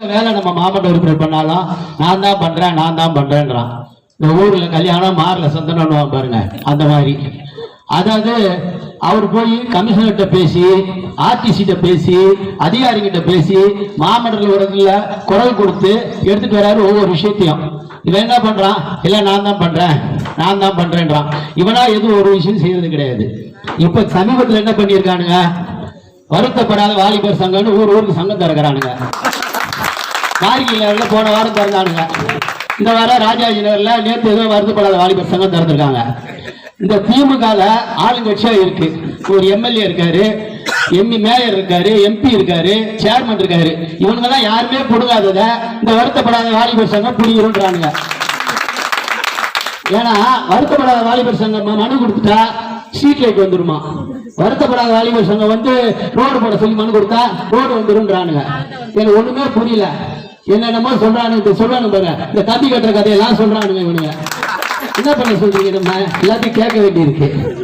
வேலை நம்ம மாவட்ட உறுப்பினர் பண்ணாலும் நான் தான் பண்றேன் நான் தான் பண்றேன்றான். இந்த ஊர்ல கல்யாணம் மாறல சந்தனம் பாருங்க அந்த மாதிரி. அதாவது அவர் போய் கமிஷனர்கிட்ட பேசி ஆர்டிசிட்ட பேசி அதிகாரிகிட்ட பேசி மாமண்டல உரத்துல குரல் கொடுத்து எடுத்துட்டு வராரு ஒவ்வொரு விஷயத்தையும். இவன் என்ன பண்றான்? இல்ல நான் தான் பண்றேன் நான் தான் பண்றேன்றான். இவனா எதுவும் ஒரு விஷயம் செய்யறது கிடையாது. இப்ப சமீபத்துல என்ன பண்ணியிருக்கானுங்க? வருத்தப்படாத வாலிபர் சங்கம்னு ஊர் ஊருக்கு சங்கம் திறக்கிறானுங்க. மார்கழி நகரில் போன வாரம் திறந்தானுங்க. இந்த வாரம் ராஜாஜி நகரில் நேற்று எதுவும் வருத்தப்படாத வாலிபர் சங்கம் திறந்துருக்காங்க. இந்த திமுகவில் ஆளுங்கட்சியாக இருக்கு. ஒரு எம்எல்ஏ இருக்காரு எம்பி மேயர் இருக்காரு எம்பி இருக்காரு சேர்மன் இருக்காரு. இவனுங்க தான் யாருமே பிடுங்காதத இந்த வருத்தப்படாத வாலிபர் சங்கம் பிடிக்கிறோன்றானுங்க ஏன்னா வருத்தப்படாத வாலிபர் சங்கம் மனு கொடுத்துட்டா ஸ்ட்ரீட் லைட் வந்துருமா? வருத்தப்படாத வாலிபர் சங்கம் வந்து ரோடு போட சொல்லி மனு கொடுத்தா ரோடு வந்துருன்றானுங்க எனக்கு ஒண்ணுமே புரியல. என்னென்னமோ சொல்றானு இப்ப சொல்றானு பாரு. இந்த கம்பி கட்டுற கதையெல்லாம் சொல்றானுங்க இவனுங்க. என்ன பண்ண சொல்றீங்க நம்ம? எல்லாத்தையும் கேட்க வேண்டியிருக்கு.